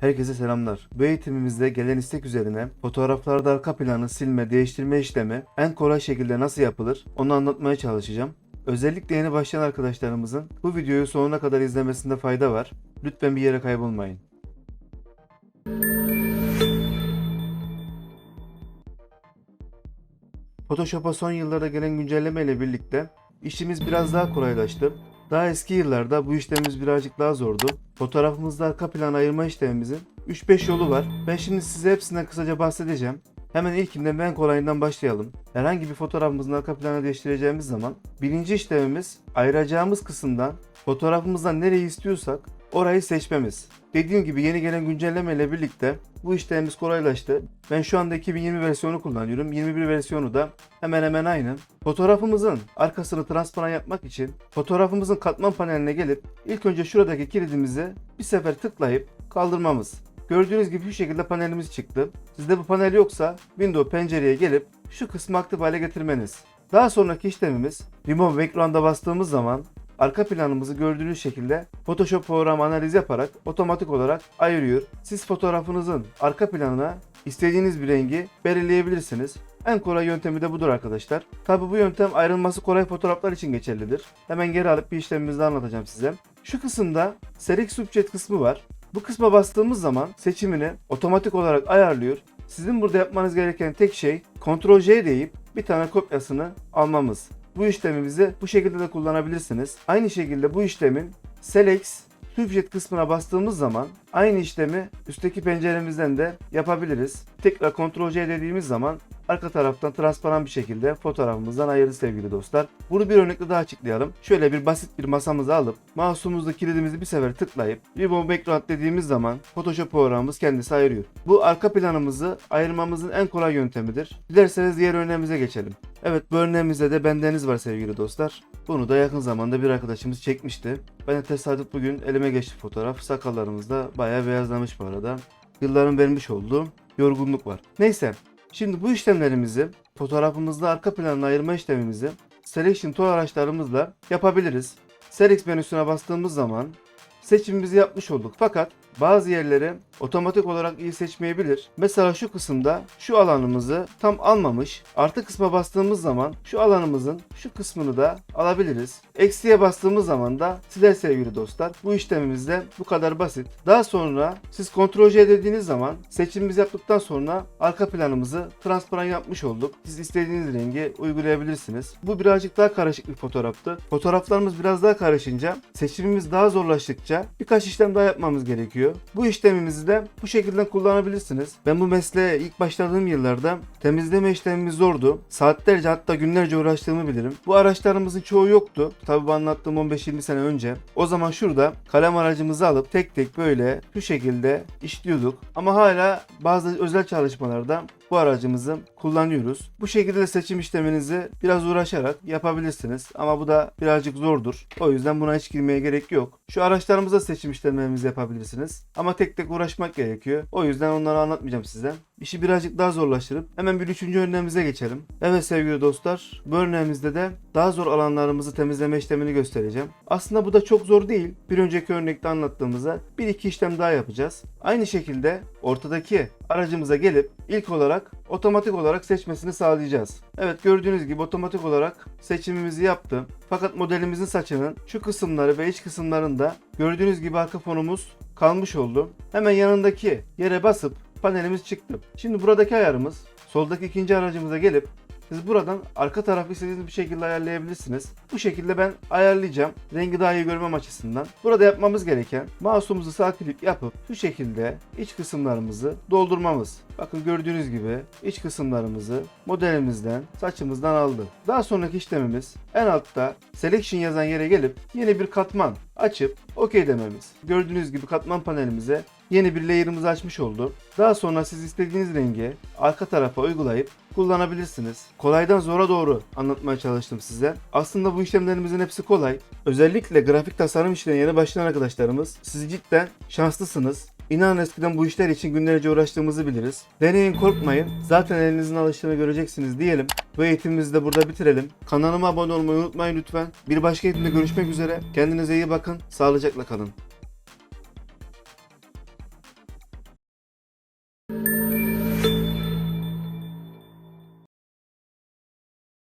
Herkese selamlar. Bu eğitimimizde gelen istek üzerine fotoğraflarda arka planı silme, değiştirme işlemi en kolay şekilde nasıl yapılır onu anlatmaya çalışacağım. Özellikle yeni başlayan arkadaşlarımızın bu videoyu sonuna kadar izlemesinde fayda var. Lütfen bir yere kaybolmayın. Photoshop'a son yıllarda gelen güncelleme ile birlikte işimiz biraz daha kolaylaştı. Daha eski yıllarda bu işlemimiz birazcık daha zordu. Fotoğrafımızda arka plan ayırma işlemimizin 3-5 yolu var. Ben şimdi size hepsinden kısaca bahsedeceğim. Hemen ilkinden en kolayından başlayalım. Herhangi bir fotoğrafımızın arka planı değiştireceğimiz zaman birinci işlemimiz ayıracağımız kısımdan fotoğrafımızdan nereyi istiyorsak orayı seçmemiz. Dediğim gibi yeni gelen güncelleme ile birlikte bu işlemimiz kolaylaştı. Ben şu anda 2020 versiyonu kullanıyorum. 21 versiyonu da hemen hemen aynı. Fotoğrafımızın arkasını transparan yapmak için fotoğrafımızın katman paneline gelip ilk önce şuradaki kilidimizi bir sefer tıklayıp kaldırmamız. Gördüğünüz gibi şu şekilde panelimiz çıktı. Sizde bu panel yoksa Windows pencereye gelip şu kısmı aktif hale getirmeniz. Daha sonraki işlemimiz Remove Background'a bastığımız zaman arka planımızı gördüğünüz şekilde Photoshop programı analiz yaparak otomatik olarak ayırıyor. Siz fotoğrafınızın arka planına istediğiniz bir rengi belirleyebilirsiniz. En kolay yöntemi de budur arkadaşlar. Tabi bu yöntem ayrılması kolay fotoğraflar için geçerlidir. Hemen geri alıp bir işlemimizi anlatacağım size. Şu kısımda Select Subject kısmı var. Bu kısma bastığımız zaman seçimini otomatik olarak ayarlıyor. Sizin burada yapmanız gereken tek şey Ctrl J deyip bir tane kopyasını almamız. Bu işlemimizi bu şekilde de kullanabilirsiniz. Aynı şekilde bu işlemin Select Subject kısmına bastığımız zaman aynı işlemi üstteki penceremizden de yapabiliriz. Tekrar Ctrl C dediğimiz zaman arka taraftan transparan bir şekilde fotoğrafımızdan ayırdı sevgili dostlar. Bunu bir örnekle daha açıklayalım. Şöyle bir basit bir masamızı alıp mouse'umuzda kilidimizi bir sefer tıklayıp Remove Background dediğimiz zaman Photoshop programımız kendisi ayırıyor. Bu arka planımızı ayırmamızın en kolay yöntemidir. Dilerseniz diğer örneğimize geçelim. Evet bu örneğimizde de bendeniz var sevgili dostlar. Bunu da yakın zamanda bir arkadaşımız çekmişti. Ben de tesadüf bugün elime geçti fotoğraf. Sakallarımız da bayağı beyazlamış bu arada. Yılların vermiş olduğu yorgunluk var. Neyse Şimdi bu işlemlerimizi fotoğrafımızda arka planını ayırma işlemimizi Selection Tool araçlarımızla yapabiliriz. Select menüsüne bastığımız zaman seçimimizi yapmış olduk. Fakat bazı yerleri otomatik olarak iyi seçmeyebilir. Mesela şu kısımda şu alanımızı tam almamış. Artı kısma bastığımız zaman şu alanımızın şu kısmını da alabiliriz. Eksiye bastığımız zaman da siler sevgili dostlar. Bu işlemimiz de bu kadar basit. Daha sonra siz Ctrl J dediğiniz zaman seçimimizi yaptıktan sonra arka planımızı transparan yapmış olduk. Siz istediğiniz rengi uygulayabilirsiniz. Bu birazcık daha karışık bir fotoğraftı. Fotoğraflarımız biraz daha karışınca seçimimiz daha zorlaştıkça birkaç işlem daha yapmamız gerekiyor. Bu işlemimizi de bu şekilde kullanabilirsiniz. Ben bu mesleğe ilk başladığım yıllarda temizleme işlemimiz zordu. Saatlerce hatta günlerce uğraştığımı bilirim. Bu araçlarımızın çoğu yoktu. Tabi bu anlattığım 15-20 sene önce. O zaman şurada kalem aracımızı alıp tek tek böyle şu şekilde işliyorduk. Ama hala bazı özel çalışmalarda bu aracımızı kullanıyoruz. Bu şekilde seçim işleminizi biraz uğraşarak yapabilirsiniz. Ama bu da birazcık zordur. O yüzden buna hiç girmeye gerek yok. Şu araçlarımıza seçim işlemlerimizi yapabilirsiniz. Ama tek tek uğraşmak gerekiyor. O yüzden onları anlatmayacağım size. İşi birazcık daha zorlaştırıp hemen bir üçüncü örneğimize geçelim. Evet sevgili dostlar bu örneğimizde de daha zor alanlarımızı temizleme işlemini göstereceğim. Aslında bu da çok zor değil. Bir önceki örnekte anlattığımızda bir iki işlem daha yapacağız. Aynı şekilde ortadaki aracımıza gelip ilk olarak otomatik olarak seçmesini sağlayacağız. Evet gördüğünüz gibi otomatik olarak seçimimizi yaptı. Fakat modelimizin saçının şu kısımları ve iç kısımlarında gördüğünüz gibi arka fonumuz kalmış oldu. Hemen yanındaki yere basıp panelimiz çıktı. Şimdi buradaki ayarımız soldaki ikinci aracımıza gelip siz buradan arka tarafı istediğiniz bir şekilde ayarlayabilirsiniz. Bu şekilde ben ayarlayacağım. Rengi daha iyi görmem açısından. Burada yapmamız gereken mouse'umuzu sağ klik yapıp şu şekilde iç kısımlarımızı doldurmamız. Bakın gördüğünüz gibi iç kısımlarımızı modelimizden, saçımızdan aldı. Daha sonraki işlemimiz en altta selection yazan yere gelip yeni bir katman açıp OK dememiz. Gördüğünüz gibi katman panelimize yeni bir layer'ımızı açmış oldu. Daha sonra siz istediğiniz rengi arka tarafa uygulayıp kullanabilirsiniz. Kolaydan zora doğru anlatmaya çalıştım size. Aslında bu işlemlerimizin hepsi kolay. Özellikle grafik tasarım işlerine yeni başlayan arkadaşlarımız siz cidden şanslısınız. İnanın eskiden bu işler için günlerce uğraştığımızı biliriz. Deneyin korkmayın. Zaten elinizin alıştığını göreceksiniz diyelim. Bu eğitimimizi de burada bitirelim. Kanalıma abone olmayı unutmayın lütfen. Bir başka eğitimde görüşmek üzere. Kendinize iyi bakın. Sağlıcakla kalın.